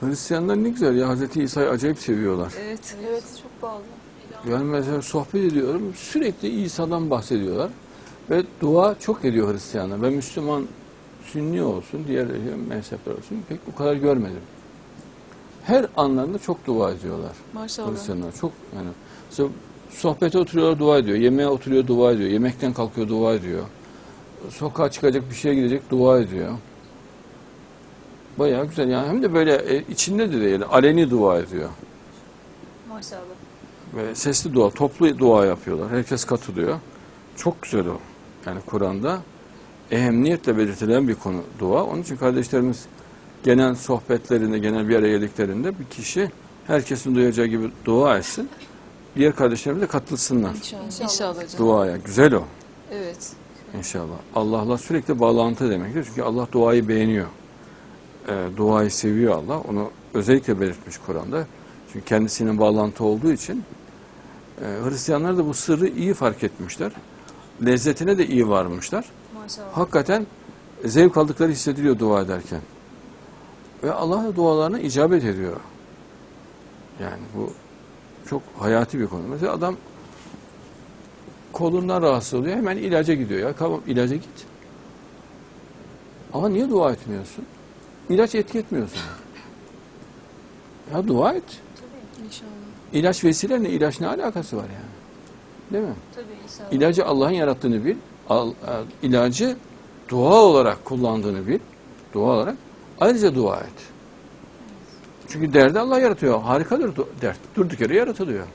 Hristiyanlar ne güzel ya Hazreti İsa'yı acayip seviyorlar. Evet. Evet çok bağlı. Yani mesela sohbet ediyorum sürekli İsa'dan bahsediyorlar. Ve dua çok ediyor Hristiyanlar. Ben Müslüman Sünni olsun, diğer mezhepler olsun pek o kadar görmedim. Her anlarında çok dua ediyorlar Maşallah. Hristiyanlar. Çok yani mesela sohbete oturuyorlar dua ediyor, yemeğe oturuyor dua ediyor, yemekten kalkıyor dua ediyor. Sokağa çıkacak bir şeye gidecek dua ediyor. Bayağı güzel yani hem de böyle e, içinde de değil, aleni dua ediyor. Maşallah. Ve sesli dua, toplu dua yapıyorlar. Herkes katılıyor. Çok güzel o. Yani Kur'an'da ehemmiyetle belirtilen bir konu dua. Onun için kardeşlerimiz genel sohbetlerinde, genel bir araya geldiklerinde bir kişi herkesin duyacağı gibi dua etsin. Diğer kardeşlerimiz de katılsınlar İnşallah. İnşallah. İnşallah hocam. duaya. Güzel o Evet. inşallah. Allah'la sürekli bağlantı demektir. Çünkü Allah duayı beğeniyor. Ee, duayı seviyor Allah. Onu özellikle belirtmiş Kur'an'da. Çünkü kendisinin bağlantı olduğu için e, Hristiyanlar da bu sırrı iyi fark etmişler. Lezzetine de iyi varmışlar. Maşallah. Hakikaten zevk aldıkları hissediliyor dua ederken. Ve Allah da dualarına icabet ediyor. Yani bu çok hayati bir konu. Mesela adam kolundan rahatsız oluyor. Hemen ilaca gidiyor. Ya tamam ilaca git. Ama niye dua etmiyorsun? İlaç etki etmiyor sana. Ya dua et. İnşallah. İlaç vesile ne? İlaç ne alakası var yani? Değil mi? Tabii inşallah. İlacı Allah'ın yarattığını bil. Al, al- ilacı dua olarak kullandığını bil. Dua olarak. Ayrıca dua et. Çünkü derdi Allah yaratıyor. Harikadır dert. Durduk yere yaratılıyor.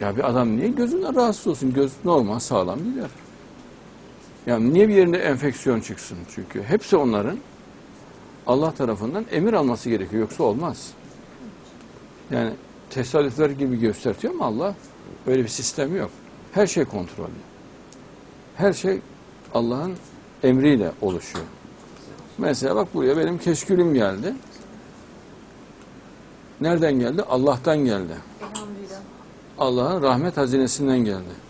Ya bir adam niye gözünden rahatsız olsun? Göz normal, sağlam gider. Yani niye bir yerinde enfeksiyon çıksın? Çünkü hepsi onların Allah tarafından emir alması gerekiyor. Yoksa olmaz. Yani tesadüfler gibi göstertiyor ama Allah öyle bir sistemi yok. Her şey kontrollü. Her şey Allah'ın emriyle oluşuyor. Mesela bak buraya benim keşkülüm geldi. Nereden geldi? Allah'tan geldi. Allah'ın rahmet hazinesinden geldi.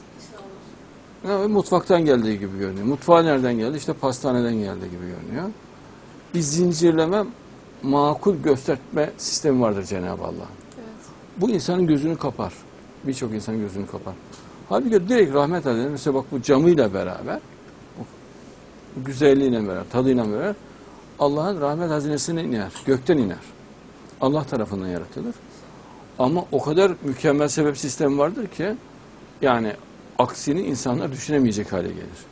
Ya, mutfaktan geldiği gibi görünüyor. Mutfağa nereden geldi? İşte pastaneden geldi gibi görünüyor. Bir zincirleme makul gösterme sistemi vardır Cenab-ı Allah. Evet. Bu insanın gözünü kapar. Birçok insanın gözünü kapar. Halbuki direkt rahmet hazinesi mesela bak bu camıyla beraber bu güzelliğiyle beraber, tadıyla beraber Allah'ın rahmet hazinesine iner. Gökten iner. Allah tarafından yaratılır. Ama o kadar mükemmel sebep sistemi vardır ki yani aksini insanlar düşünemeyecek hale gelir.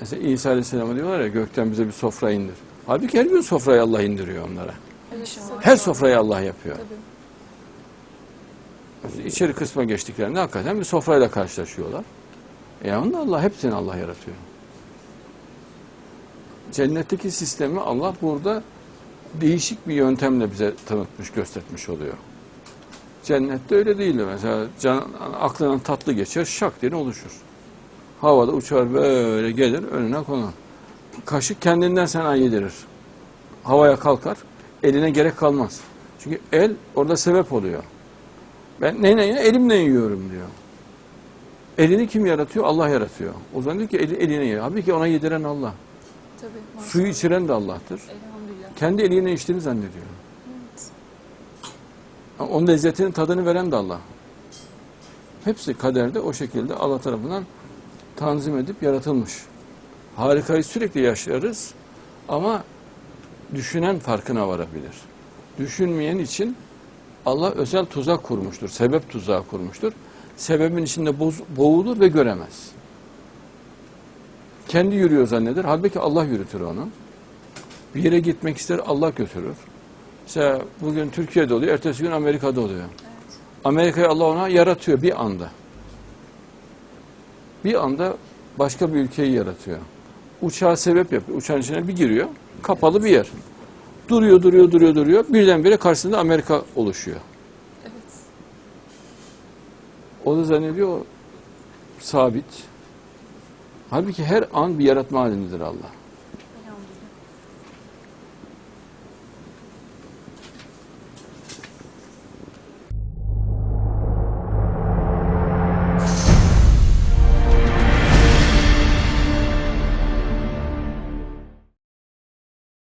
Mesela İsa Aleyhisselam'a diyorlar ya gökten bize bir sofra indir. Halbuki her gün sofrayı Allah indiriyor onlara. Her sofrayı Allah yapıyor. İçeri kısma geçtiklerinde hakikaten bir sofrayla karşılaşıyorlar. E onu da Allah hepsini Allah yaratıyor. Cennetteki sistemi Allah burada değişik bir yöntemle bize tanıtmış, göstermiş oluyor. Cennette öyle değil. Mesela can, aklından tatlı geçer, şak diye oluşur. Havada uçar böyle gelir önüne konur. Kaşık kendinden sana yedirir. Havaya kalkar, eline gerek kalmaz. Çünkü el orada sebep oluyor. Ben neyle yiyorum? Elimle yiyorum diyor. Elini kim yaratıyor? Allah yaratıyor. O zaman diyor ki eli, eline yiyor. Halbuki ki ona yediren Allah. Tabii. maşallah. Suyu içiren de Allah'tır. Elhamdülillah. Kendi eliyle içtiğini zannediyor. Evet. Onun lezzetinin tadını veren de Allah. Hepsi kaderde o şekilde Allah tarafından tanzim edip yaratılmış. Harikayı sürekli yaşarız ama düşünen farkına varabilir. Düşünmeyen için Allah özel tuzak kurmuştur. Sebep tuzağı kurmuştur. Sebebin içinde boz- boğulur ve göremez. Kendi yürüyor zanneder. Halbuki Allah yürütür onu. Bir yere gitmek ister Allah götürür. Mesela bugün Türkiye'de oluyor, ertesi gün Amerika'da oluyor. Amerika'yı Allah ona yaratıyor bir anda. Bir anda başka bir ülkeyi yaratıyor. Uçağa sebep yapıyor. Uçağın içine bir giriyor. Kapalı bir yer. Duruyor, duruyor, duruyor, duruyor. Birdenbire karşısında Amerika oluşuyor. Evet. O da zannediyor sabit. Halbuki her an bir yaratma halindedir Allah.